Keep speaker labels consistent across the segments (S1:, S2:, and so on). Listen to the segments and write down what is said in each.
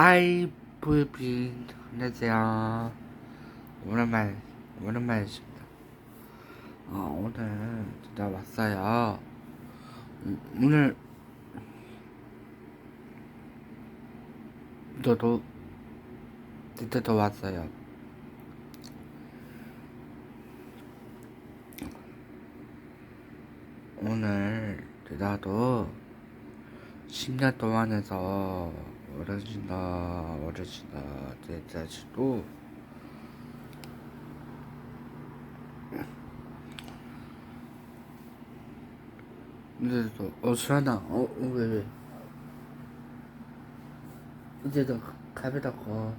S1: 아이 부빈 안녕하세요 오랜만 오랜만이십니다. 아 오늘 진짜 왔어요. 음, 오늘 저도 진짜 더 왔어요. 오늘 나도 10년 동안 해서 어르신다 어르신다 대자지도 근데 또어 수아나 어왜 왜? 이제 너 가베다 거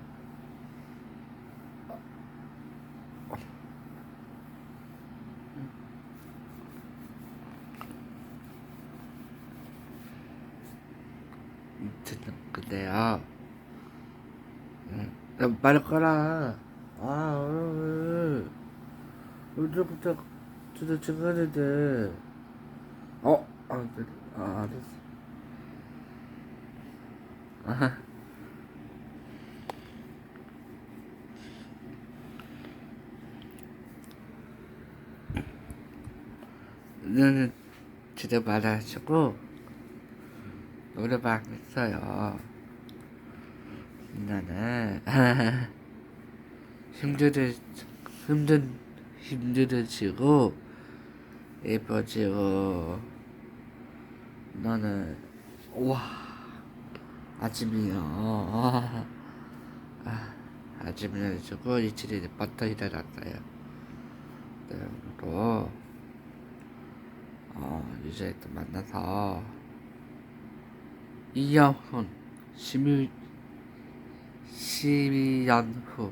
S1: 근데요 응. 야, 빨리 꺼라 아 어, 언제부터 진짜 증가는데 어? 아, 네. 아 알았어 아하 너는 진짜 많아지고 노래방 했어요. 나는 힘들어 힘든 힘들어지고 예뻐지고 너는 와 아침이요. 아, 아침에 주고 이틀이 버터 일어났어요. 네, 또 어, 이제 또 만나서 2년 후 12, 12년 후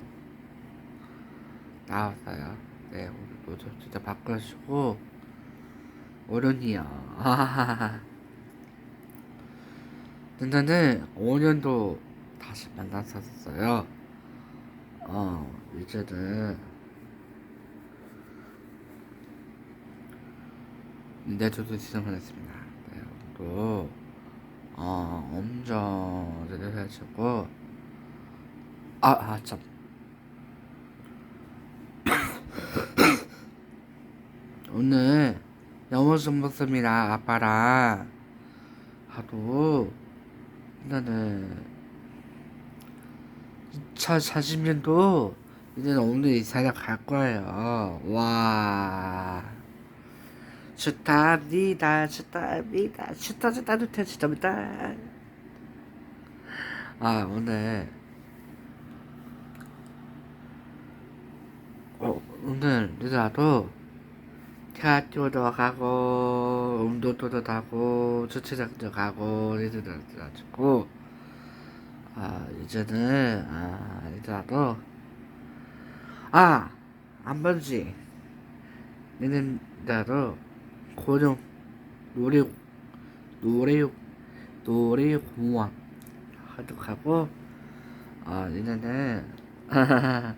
S1: 나왔어요. 네, 오늘도 저 진짜 바꿔주고 오른이요. 근데는 5년도 다시 만났었어요. 어, 이제는 네, 저도 지정을 했습니다. 네, 오늘도 어, 엄청 대단해가지고 아, 아, 참. 오늘 영어 좀 먹습니다. 아빠랑 하도 나는 2040년도 이제 오늘 이사를 갈 거예요. 와. 축하합니다. 축하합니다. 축하 축하 축하 축하합니다. 아 오늘. 어, 오늘 누나도 대학교도 가고 운동도 가고 주차장도 가고 이래가지고. 아 이제는 아 누나도. 아 안 번지. 내는 나도 고정 노래 노래 노래 공원 하도록 하고 아 이제는 아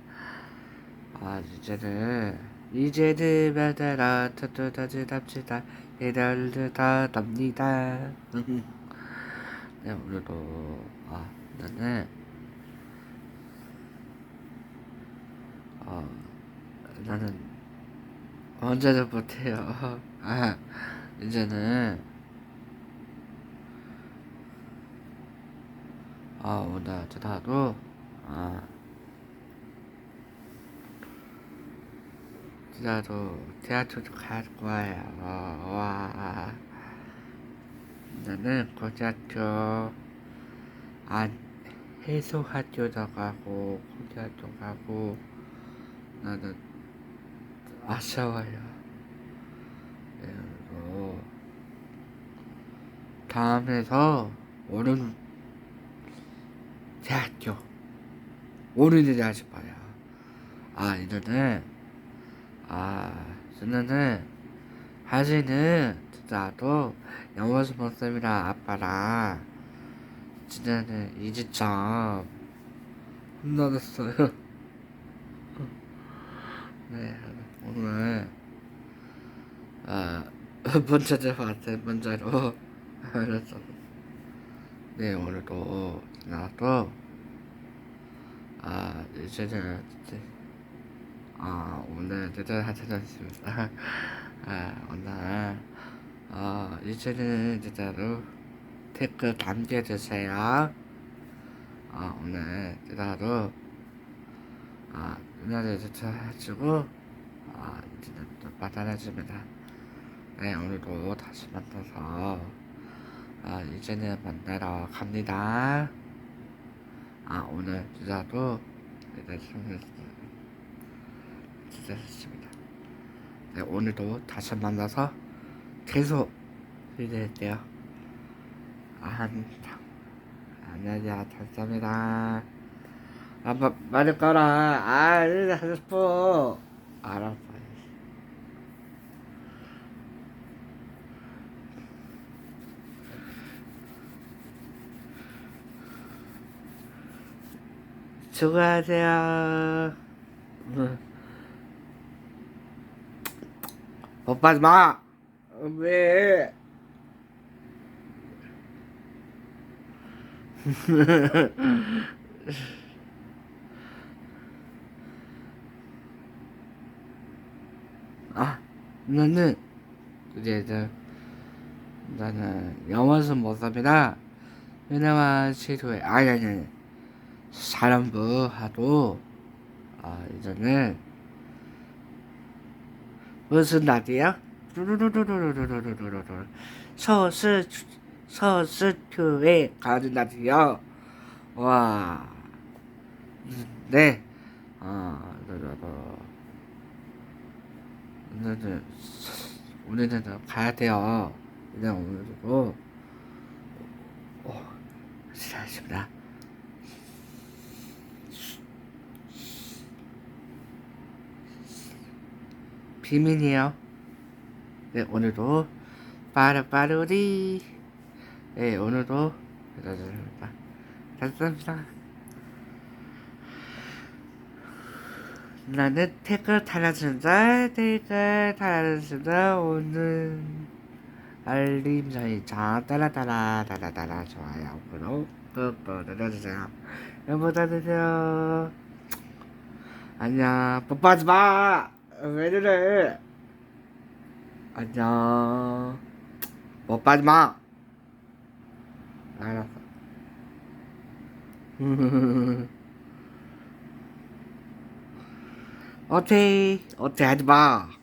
S1: 이제는 이제는 받아라 터터터지 답시다 이럴드 다 답니다. 네 오늘도 아 나는 어 나는 언제도 못해요. 아 이제는 아 오늘 저다도 아. 진짜로 대학교도 갈 거예요 와. 나는 고등학교 안 해소학교도 가고 고등학교 가고 나는 아쉬워요 그리고 다음에서 오른 대학교 오른이 하실 거예요. 아 이제는 아 저는 사실은 나도 영어 선생님이랑 아빠랑 진짜는 이지점 혼나졌어요. 네 오늘 아 번째로 봤을 번째로 알았어. 네 오늘도 나도
S2: 아 이제는 이제 아 오늘 제대로 하셨습니다. 아 오늘 아 이제는 제대로 댓글 남겨주세요. 아 오늘 제대로 아 누나들 해주고 아 이제는 또 받아내줍니다. 네 오늘도 다시 만나서 아 이제는 만나러 갑니다. 아 오늘 주자도 일단 주자했습니다. 네 오늘도 다시 만나서 계속 기대할게요. 한 안녕하세요 감사합니다. 아 마, 말을 꺼라. 아 이제 하고 싶어. 알았어. 수고하세요. 오빠 마. 왜? 아, 나는 이제 저 나는 영어는 못합니다. 왜냐면 시도에 아니 아니 아니. 사람도 하고 아 이제는 무슨 날이야? 서울 서울교회 가는 날이요. 와. 네. 아, 오늘은 오늘은 가야 돼요. 그냥 오늘도 오, 어, 시작하십니다. 비밀이에요. 네, 오늘도 빠르빠르리. 네, 오늘도 감사합니다. 감사합니다. 나는 댓글 달아준다. 댓글 달아준다. 오늘 알림 설정 따라 따라 따라 따라 좋아요. 구독 꾹꾹 눌러주세요. 여러분 다주세요 안녕. 뽀뽀하지 마. 왜 이래? 안녕. 뽀뽀하지 마. 알았어. 어때? 어때 하지 마.